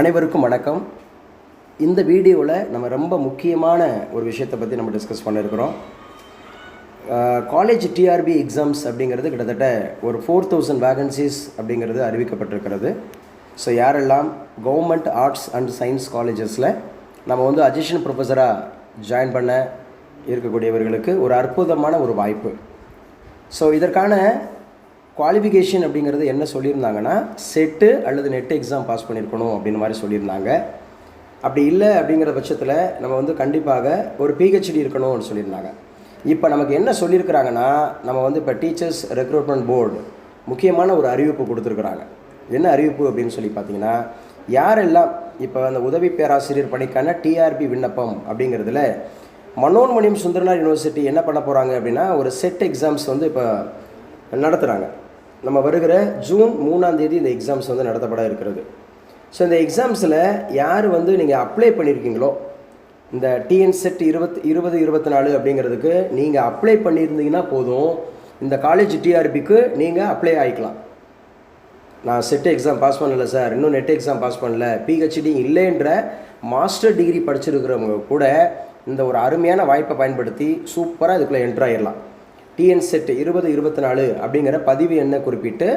அனைவருக்கும் வணக்கம். இந்த வீடியோவில் நம்ம ரொம்ப முக்கியமான ஒரு விஷயத்தை பற்றி நம்ம டிஸ்கஸ் பண்ணியிருக்கிறோம் காலேஜ் டிஆர்பி எக்ஸாம்ஸ் அப்படிங்கிறது கிட்டத்தட்ட ஒரு ஃபோர் தௌசண்ட் வேகன்சிஸ் அப்படிங்கிறது அறிவிக்கப்பட்டிருக்கிறது. ஸோ யாரெல்லாம் கவர்மெண்ட் ஆர்ட்ஸ் அண்ட் சயின்ஸ் காலேஜஸில் நம்ம வந்து அசிஸ்டன்ட் ப்ரொஃபஸராக ஜாயின் பண்ண இருக்கக்கூடியவர்களுக்கு ஒரு அற்புதமான ஒரு வாய்ப்பு. ஸோ இதற்கான குவாலிஃபிகேஷன் அப்படிங்கிறது என்ன சொல்லியிருந்தாங்கன்னா செட்டு அல்லது நெட் எக்ஸாம் பாஸ் பண்ணியிருக்கணும் அப்படின்னு மாதிரி சொல்லியிருந்தாங்க. அப்படி இல்லை அப்படிங்கிற பட்சத்தில் நம்ம வந்து கண்டிப்பாக ஒரு பிஹெச்டி இருக்கணும்னு சொல்லியிருந்தாங்க. இப்போ நமக்கு என்ன சொல்லியிருக்கிறாங்கன்னா நம்ம வந்து இப்போ டீச்சர்ஸ் ரெக்ரூட்மெண்ட் போர்டு முக்கியமான ஒரு அறிவிப்பு கொடுத்துருக்குறாங்க. என்ன அறிவிப்பு அப்படின்னு சொல்லி பார்த்தீங்கன்னா யாரெல்லாம் இப்போ அந்த உதவி பேராசிரியர் பணிக்கான டிஆர்பி விண்ணப்பம் அப்படிங்கிறதுல மனோன்மணியம் சுந்தரனார் யூனிவர்சிட்டி என்ன பண்ண போகிறாங்க அப்படின்னா ஒரு செட் எக்ஸாம்ஸ் வந்து இப்போ நடத்துகிறாங்க நம்ம வருகிற ஜூன் மூணாம் தேதி இந்த எக்ஸாம்ஸ் வந்து நடத்தப்பட இருக்கிறது. ஸோ இந்த எக்ஸாம்ஸில் யார் வந்து நீங்கள் அப்ளை பண்ணியிருக்கீங்களோ இந்த டிஎன் செட் இருபத் இருபது இருபத்தி நாலு அப்படிங்கிறதுக்கு நீங்கள் அப்ளை பண்ணியிருந்தீங்கன்னா போதும். இந்த காலேஜ் டிஆர்பிக்கு நீங்கள் அப்ளை ஆகிக்கலாம் நான் செட் எக்ஸாம் பாஸ் பண்ணல சார் இன்னும் நெட் எக்ஸாம் பாஸ் பண்ணல. பிஹெச்டி இல்லைன்ற மாஸ்டர் டிகிரி படிச்சிருக்கிறவங்க கூட இந்த ஒரு அருமையான வாய்ப்பை பயன்படுத்தி சூப்பராக இதுக்குள்ளே என்ட்ராயிடலாம் டிஎன் செட் இருபது இருபத்தி நாலு அப்படிங்கிற பதிவு எண்ணை குறிப்பிட்டு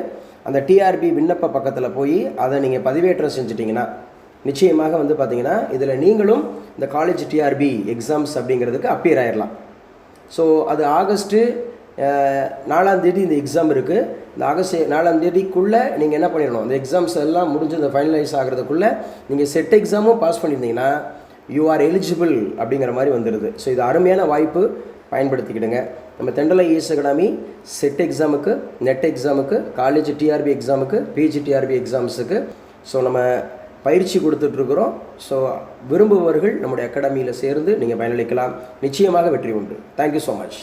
அந்த டிஆர்பி விண்ணப்ப பக்கத்தில் போய் அதை நீங்கள் பதிவேற்றம் செஞ்சிட்டிங்கன்னா நிச்சயமாக வந்து பார்த்தீங்கன்னா இதில் நீங்களும் இந்த காலேஜ் டிஆர்பி எக்ஸாம்ஸ் அப்படிங்கிறதுக்கு அப்பியர் ஆயிடலாம் ஸோ அது ஆகஸ்ட்டு நாலாந்தேதி இந்த எக்ஸாம் இருக்குது இந்த ஆகஸ்ட் நாலாந்தேதிக்குள்ளே நீங்கள் என்ன பண்ணிடணும் இந்த எக்ஸாம்ஸ் எல்லாம் முடிஞ்சு இந்த ஃபைனலைஸ் ஆகிறதுக்குள்ளே நீங்கள் செட் எக்ஸாமும் பாஸ் பண்ணியிருந்தீங்கன்னா யூ ஆர் எலிஜிபிள் அப்படிங்கிற மாதிரி வந்துடுது ஸோ இது அருமையான வாய்ப்பு. பயன்படுத்திக்கிடுங்க. நம்ம தெண்டலை இஎஸ் அகாடமி செட் எக்ஸாமுக்கு நெட் எக்ஸாமுக்கு காலேஜ் டிஆர்பி எக்ஸாமுக்கு பிஜி டிஆர்பி எக்ஸாம்ஸுக்கு. ஸோ நம்ம பயிற்சி கொடுத்துட்ருக்குறோம். ஸோ விரும்புபவர்கள் நம்முடைய அகாடமியில் சேர்ந்து நீங்கள் பயனளிக்கலாம். நிச்சயமாக வெற்றி உண்டு. Thank you so much